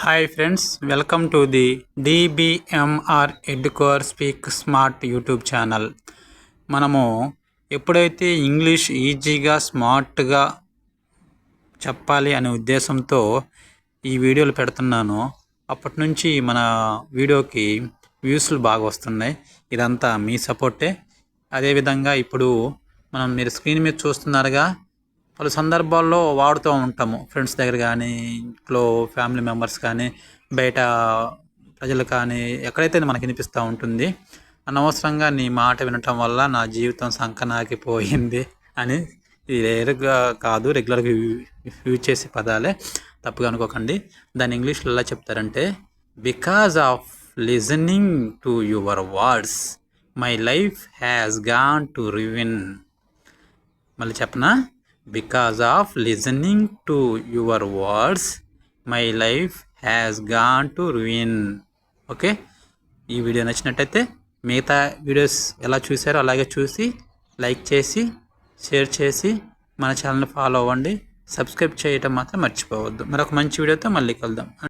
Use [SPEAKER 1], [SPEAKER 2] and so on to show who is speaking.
[SPEAKER 1] Hi friends welcome to the DBMR edcore speak smart YouTube channel మనము ఎప్పుడైతే English ఈజీగా స్మార్ట్గా చెప్పాలి అనే ఉద్దేశంతో ఈ వీడియోలు పెడుతున్నానో అప్పటి నుంచి మన వీడియోకి వ్యూస్లు బాగా వస్తున్నాయి. ఇదంతా మీ సపోర్టే అదేవిధంగా ఇప్పుడు మనం మీరు స్క్రీన్ మీద చూస్తున్నారుగా పలు సందర్భాల్లో వాడుతూ ఉంటాము. ఫ్రెండ్స్ దగ్గర కానీ ఇంట్లో ఫ్యామిలీ మెంబర్స్ కానీ బయట ప్రజలు కానీ ఎక్కడైతే మనకి వినిపిస్తూ ఉంటుంది అనవసరంగా నీ మాట వినటం వల్ల నా జీవితం సంకనాకిపోయింది అని ఇది రేరుగా కాదు రెగ్యులర్గా యూజ్ చేసే పదాలే తప్పుగా అనుకోకండి. దాన్ని ఇంగ్లీష్లో ఎలా చెప్తారంటే because of listening to your words my life has gone to ruin మళ్ళీ చెప్పనా? Because of listening to your words my life has gone to ruin okay ఈ వీడియో నచ్చినట్టయితే మిగతా వీడియోస్ ఎలా చూసారో అలాగే చూసి లైక్ చేసి షేర్ చేసి మన ఛానల్ని ఫాలో అవ్వండి. సబ్స్క్రైబ్ చేయటం మాత్రం మర్చిపోవద్దు. మరొక మంచి వీడియోతో మళ్ళీ కలుద్దాం.